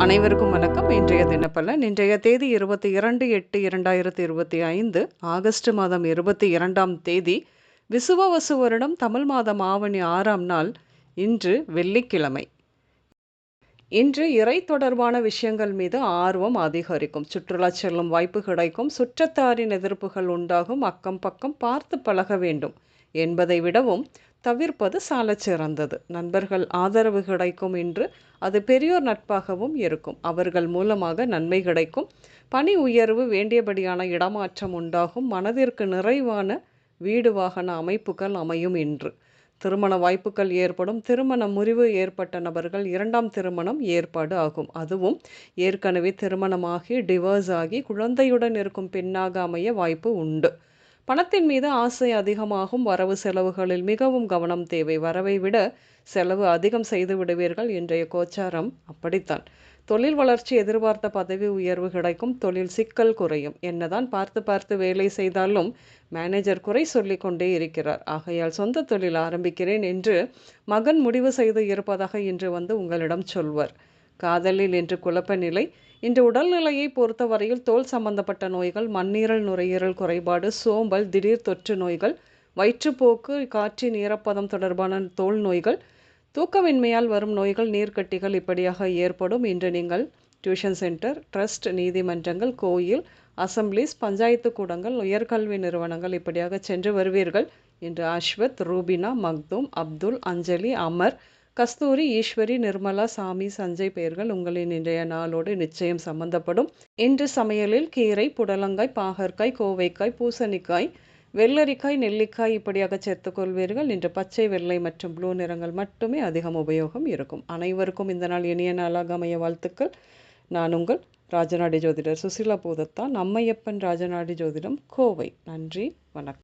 அனைவருக்கும் வணக்கம். இன்றைய தினப்பலன் இன்றைய தேதி இருபத்தி இரண்டு எட்டு இரண்டாயிரத்தி இருபத்தி ஐந்து ஆகஸ்ட் மாதம் இருபத்தி இரண்டாம் தேதி விசுவவசு வருடம் தமிழ் மாதம் ஆவணி ஆறாம் நாள் இன்று வெள்ளிக்கிழமை. இன்று இறை தொடர்பான விஷயங்கள் மீது ஆர்வம் அதிகரிக்கும். சுற்றுலா செல்லும் வாய்ப்பு கிடைக்கும். சுற்றத்தாரின் எதிர்ப்புகள் உண்டாகும். அக்கம் பக்கம் பார்த்து பழக வேண்டும் என்பதை விடவும் தவிர்ப்பது சாலச் சிறந்தது. நண்பர்கள் ஆதரவு கிடைக்கும் என்று அது பெரியோர் நட்பாகவும் இருக்கும். அவர்கள் மூலமாக நன்மை கிடைக்கும். பணி உயர்வு வேண்டியபடியான இடமாற்றம் உண்டாகும். மனதிற்கு நிறைவான வீடு வாகன அமைப்புகள் அமையும் என்று திருமண வாய்ப்புகள் ஏற்படும். திருமண முறிவு ஏற்பட்ட நபர்கள் இரண்டாம் திருமணம் ஏற்பாடு ஆகும். அதுவும் ஏற்கனவே திருமணமாகி டிவோர்ஸ் ஆகி குழந்தையுடன் இருக்கும் பெண்ணாக அமைய வாய்ப்பு உண்டு. பணத்தின் மீது ஆசை அதிகமாகும் வரவு செலவுகளில் மிகவும் கவனம் தேவை. வரவை விட செலவு அதிகம் செய்து விடுவீர்கள் இன்றைய கோச்சாரம் அப்படித்தான். தொழில் வளர்ச்சி எதிர்பார்த்த பதவி உயர்வு கிடைக்கும் தொழில் சிக்கல் குறையும். என்னதான் பார்த்து பார்த்து வேலை செய்தாலும் மேனேஜர் குறை சொல்லி கொண்டே இருக்கிறார். ஆகையால் சொந்த தொழில் ஆரம்பிக்கிறேன் என்று மகன் முடிவு செய்து இருப்பதாக இன்று வந்து உங்களிடம் சொல்வர். காதலில் என்று குழப்ப நிலை. இன்று உடல்நிலையை பொறுத்தவரையில் தோல் சம்பந்தப்பட்ட நோய்கள் மண்ணீரல் நுரையீரல் குறைபாடு சோம்பல் திடீர் தொற்று நோய்கள் வயிற்றுப்போக்கு காற்றின் ஈரப்பதம் தொடர்பான தோல் நோய்கள் தூக்கமின்மையால் வரும் நோய்கள் நீர்க்கட்டிகள் இப்படியாக ஏற்படும். இன்று நீங்கள் டியூஷன் சென்டர் ட்ரஸ்ட் நீதிமன்றங்கள் கோயில் அசம்பிளிஸ் பஞ்சாயத்து கூடங்கள் உயர்கல்வி நிறுவனங்கள் இப்படியாக சென்று வருவீர்கள். இன்று அஸ்வத் ரூபினா மக்தூம் அப்துல் அஞ்சலி அமர் கஸ்தூரி ஈஸ்வரி நிர்மலா சாமி சஞ்சய் பெயர்கள் உங்களின் இன்றைய நாளோடு நிச்சயம் சம்பந்தப்படும். இன்று சமையலில் கீரை புடலங்காய் பாகற்காய் கோவைக்காய் பூசணிக்காய் வெள்ளரிக்காய் நெல்லிக்காய் இப்படியாக சேர்த்துக்கொள்வீர்கள் இன்று பச்சை வெள்ளை மற்றும் ப்ளூ நிறங்கள் மட்டுமே அதிகம் உபயோகம் இருக்கும். அனைவருக்கும் இந்த நாள் இனிய நாளாக அமைய வாழ்த்துக்கள். நான் உங்கள் ராஜநாடி ஜோதிடர் சுசிலா பூதத்தா. நம்மையப்பன் ராஜநாடி ஜோதிடம் கோவை. நன்றி வணக்கம்.